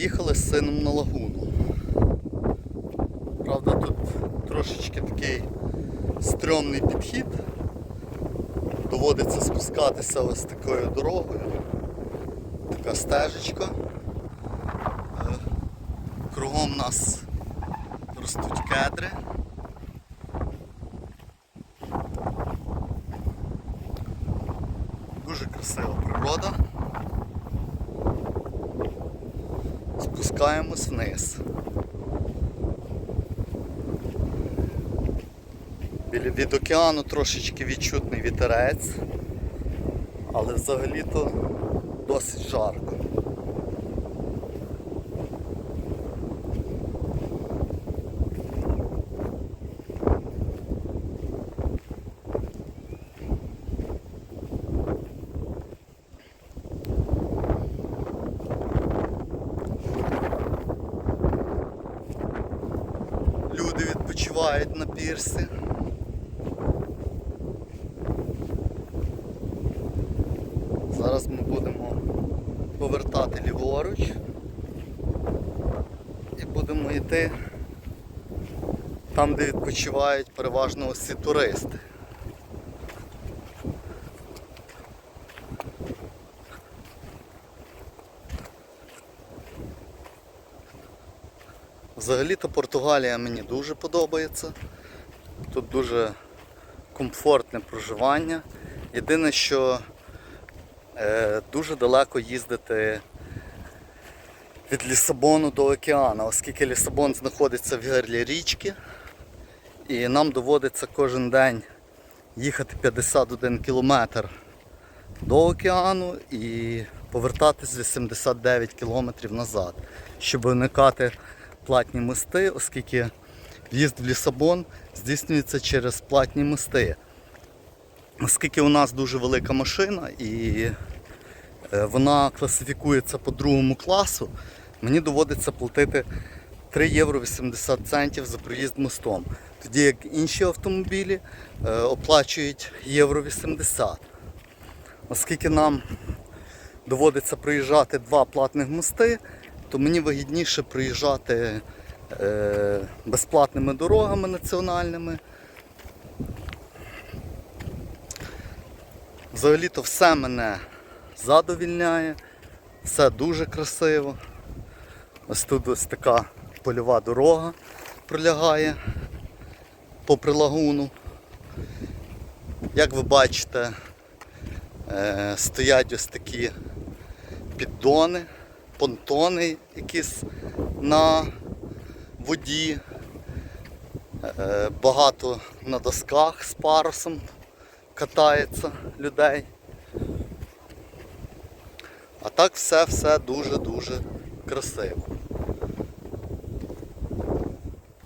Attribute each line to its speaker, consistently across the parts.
Speaker 1: Приїхали з сином на лагуну. Правда, тут трошечки такий стрьомний підхід. Доводиться спускатися ось такою дорогою. Така стежечка. Е, Кругом нас ростуть кедри. Дуже красива природа. Спускаємось вниз. Біля від океану трошечки відчутний вітерець, але взагалі-то досить жарко. Відпочивають на пірсі. Зараз ми будемо повертати ліворуч і будемо йти там, де відпочивають переважно усі туристи. Взагалі-то Португалія мені дуже подобається. Тут дуже комфортне проживання. Єдине, що е, дуже далеко їздити від Лісабону до океану, оскільки Лісабон знаходиться в герлі річки, і нам доводиться кожен день їхати 51 кілометр до океану і повертатись 89 кілометрів назад, щоб уникати платні мости, оскільки в'їзд в Лісабон здійснюється через платні мости. Оскільки у нас дуже велика машина і е, вона класифікується по другому класу, мені доводиться платити 3 євро 80 центів за проїзд мостом. Тоді як інші автомобілі е, оплачують євро 80. Оскільки нам доводиться проїжджати два платних мости, то мені вигідніше проїжджати е, безплатними дорогами національними. Взагалі-то все мене задовільняє, все дуже красиво. Ось тут ось така польова дорога пролягає попри лагуну. Як ви бачите, е, стоять ось такі піддони, понтони якісь на воді. Е, Багато на досках з парусом катається людей. А так все-все дуже-дуже красиво.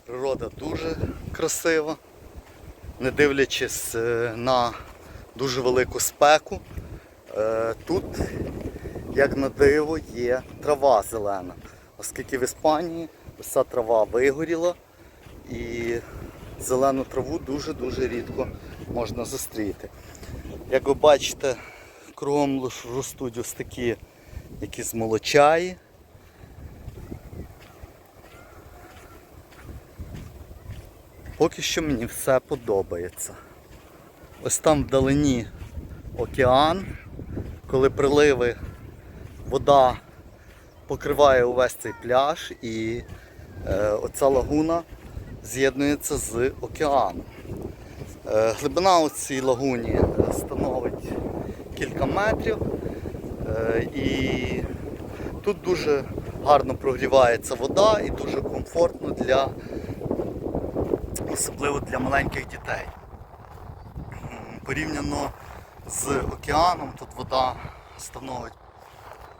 Speaker 1: Природа дуже красива, не дивлячись е, на дуже велику спеку. Е, Тут, як на диво, є трава зелена, оскільки в Іспанії вся трава вигоріла і зелену траву дуже-дуже рідко можна зустріти. Як ви бачите, кругом ростуть ось такі якісь молочаї. Поки що мені все подобається. Ось там вдалині океан, коли приливи, вода покриває увесь цей пляж і е, оця лагуна з'єднується з океаном. Е, глибина у цій лагуні становить кілька метрів е, і тут дуже гарно прогрівається вода і дуже комфортно для особливо для маленьких дітей. Порівняно з океаном, тут вода становить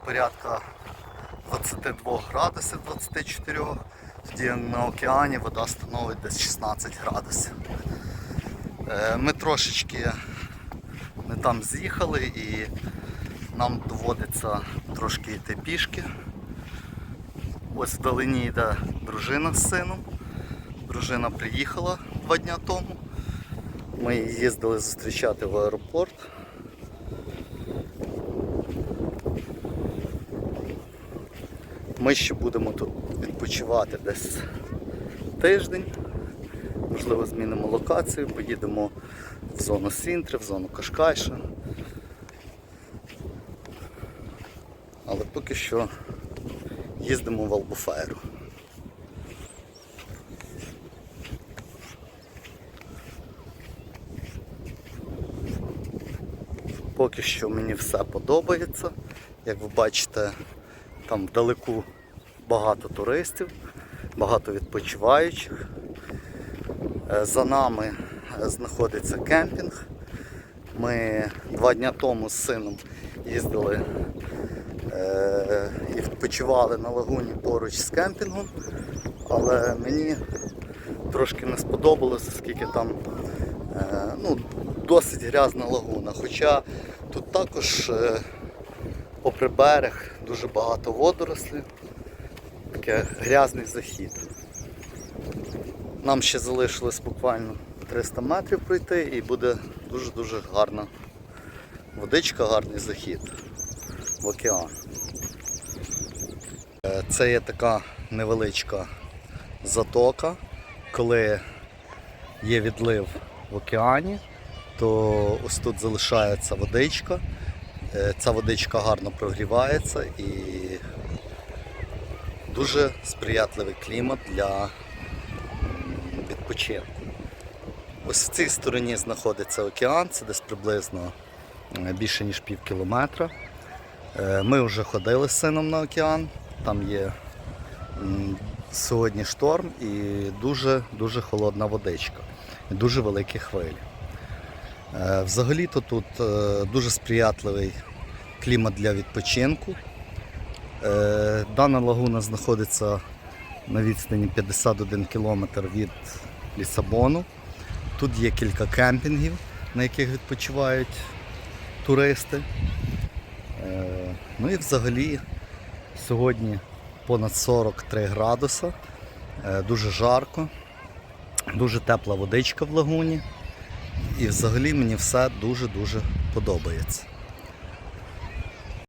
Speaker 1: порядка 22 градусів 24, тоді на океані вода становить десь 16 градусів. Е, Ми трошечки не там з'їхали і нам доводиться трошки йти пішки. Ось вдалині йде дружина з сином. Дружина приїхала два дня тому. Ми їздили зустрічати в аеропорт. Ми ще будемо тут відпочивати десь тиждень. Можливо, змінимо локацію, поїдемо в зону Сінтри, в зону Кашкайша. Але поки що їздимо в Албуферу. Поки що мені все подобається. Як ви бачите, там вдалеку багато туристів, багато відпочиваючих. Е, За нами знаходиться кемпінг. Ми два дні тому з сином їздили е, і відпочивали на лагуні поруч з кемпінгом, але мені трошки не сподобалося, оскільки там е, ну, досить грязна лагуна. Хоча тут також попри берег дуже багато водорослів, таке грязний захід. Нам ще залишилось буквально 300 метрів пройти і буде дуже-дуже гарна водичка, гарний захід в океан. Е, Це є така невеличка затока, коли є відлив в океані, то ось тут залишається водичка. Е, Ця водичка гарно прогрівається і дуже сприятливий клімат для відпочинку. Ось в цій стороні знаходиться океан, це десь приблизно більше ніж пів кілометра. Е, Ми вже ходили з сином на океан, там є сьогодні шторм і дуже-дуже холодна водичка, і дуже великі хвилі. Е, Взагалі-то тут е, дуже сприятливий клімат для відпочинку. Е, Дана лагуна знаходиться на відстані 51 км від Лісабону. Тут є кілька кемпінгів, на яких відпочивають туристи. Е, Ну і взагалі сьогодні понад 43 градуса, е, дуже жарко, дуже тепла водичка в лагуні. І взагалі мені все дуже-дуже подобається.